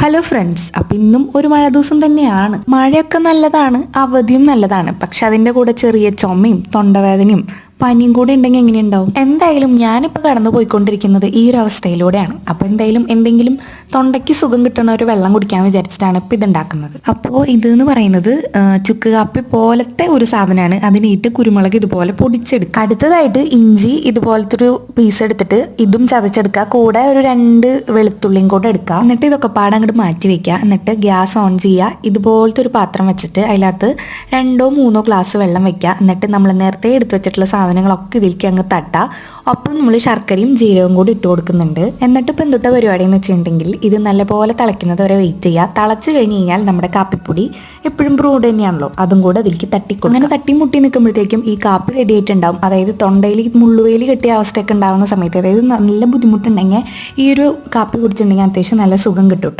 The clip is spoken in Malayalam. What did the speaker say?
ഹലോ ഫ്രണ്ട്സ് അപ്പം ഇന്നും ഒരു മഴ ദിവസം തന്നെയാണ്. മഴയൊക്കെ നല്ലതാണ് അവധിയും നല്ലതാണ്. പക്ഷെ അതിന്റെ കൂടെ ചെറിയ ചുമയും തൊണ്ടവേദനയും പനിയും കൂടെ ഉണ്ടെങ്കിൽ എങ്ങനെയുണ്ടാവും? എന്തായാലും ഞാനിപ്പോൾ കടന്നു പോയിക്കൊണ്ടിരിക്കുന്നത് ഈ ഒരു അവസ്ഥയിലൂടെയാണ്. അപ്പോൾ എന്തായാലും എന്തെങ്കിലും തൊണ്ടയ്ക്ക് സുഖം കിട്ടുന്ന ഒരു വെള്ളം കുടിക്കാൻ വിചാരിച്ചിട്ടാണ് ഇപ്പോൾ ഇതുണ്ടാക്കുന്നത് അപ്പോൾ ഇത് എന്ന് പറയുന്നത് ചുക്ക് കാപ്പി പോലത്തെ ഒരു സാധനമാണ് അതിനിട്ട് കുരുമുളക് ഇതുപോലെ പൊടിച്ചെടുക്കുക. അടുത്തതായിട്ട് ഇഞ്ചി ഇതുപോലത്തെ ഒരു പീസ് എടുത്തിട്ട് ഇതും ചതച്ചെടുക്കുക. കൂടെ ഒരു രണ്ട് വെളുത്തുള്ളിയും കൂടെ എടുക്കുക. എന്നിട്ട് ഇതൊക്കെ പാടെ അങ്ങോട്ട് മാറ്റി വെക്കുക. എന്നിട്ട് ഗ്യാസ് ഓൺ ചെയ്യുക. ഇതുപോലത്തെ ഒരു പാത്രം വെച്ചിട്ട് അതിനകത്ത് രണ്ടോ മൂന്നോ ഗ്ലാസ് വെള്ളം വെക്കുക. എന്നിട്ട് നമ്മൾ നേരത്തെ എടുത്തു വെച്ചിട്ടുള്ള സാധനങ്ങളൊക്കെ ഇതിലേക്ക് അങ്ങ് തട്ടുക ഒപ്പം നമ്മൾ ശർക്കരയും ജീരകവും കൂടി ഇട്ട് കൊടുക്കുന്നുണ്ട്. എന്നിട്ട് ഇപ്പം എന്തുട്ട പരിപാടി എന്ന് വെച്ചിട്ടുണ്ടെങ്കിൽ ഇത് നല്ലപോലെ തിളയ്ക്കുന്നത് വരെ വെയിറ്റ് ചെയ്യുക തിളച്ച് കഴിഞ്ഞ് കഴിഞ്ഞാൽ നമ്മുടെ കാപ്പിപ്പൊടി എപ്പോഴും ബ്രൂഡ് തന്നെയാണല്ലോ. അതും കൂടെ അതിലേക്ക് തട്ടിക്കൊടുക്കും. അങ്ങനെ തട്ടി മുട്ടി നിൽക്കുമ്പോഴത്തേക്കും ഈ കാപ്പി റെഡി ആയിട്ടുണ്ടാവും. അതായത് തൊണ്ടയിൽ മുള്ളുവേലി കെട്ടിയ അവസ്ഥയൊക്കെ ഉണ്ടാകുന്ന സമയത്ത് അതായത് നല്ല ബുദ്ധിമുട്ടുണ്ടെങ്കിൽ ഈ ഒരു കാപ്പി കുടിച്ചിട്ടുണ്ടെങ്കിൽ അത്യാവശ്യം നല്ല സുഖം കേട്ടോ